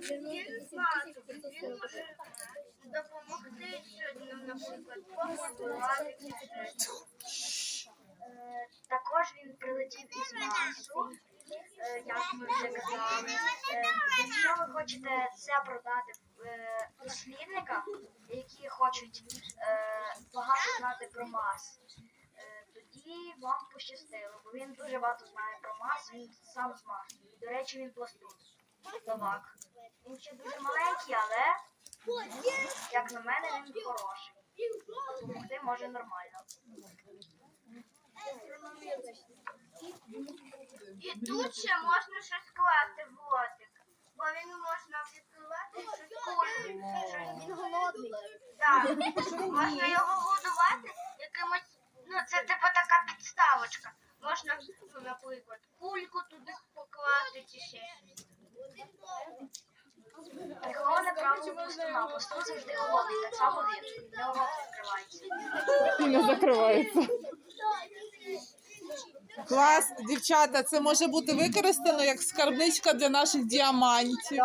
Він може допомогти наприклад, побудувати. Е, Також він прилетів із Марсу, е, як ми вже казали. Е, Якщо ви хочете це продати е, дослідникам, які хочуть е, багато знати про Марс, е, тоді вам пощастило, бо він дуже багато знає про Марс, він сам з Марсу. До речі, він пластун. Словак. Він ще дуже маленький, але як на мене, він хороший. Допомогти може нормально. І тут ще можна щось класти в лотик. Бо він можна відкривати щось кушати. Він голодний. Так, можна його годувати якимось, ну це типу така підставочка. Можна, наприклад, кульку туди покласти чи ще щось. Приховане правило пластуна. Пластун завжди голодний, так само він. Не. І закривається. Клас, дівчата, це може бути використано як скарбничка для наших діамантів.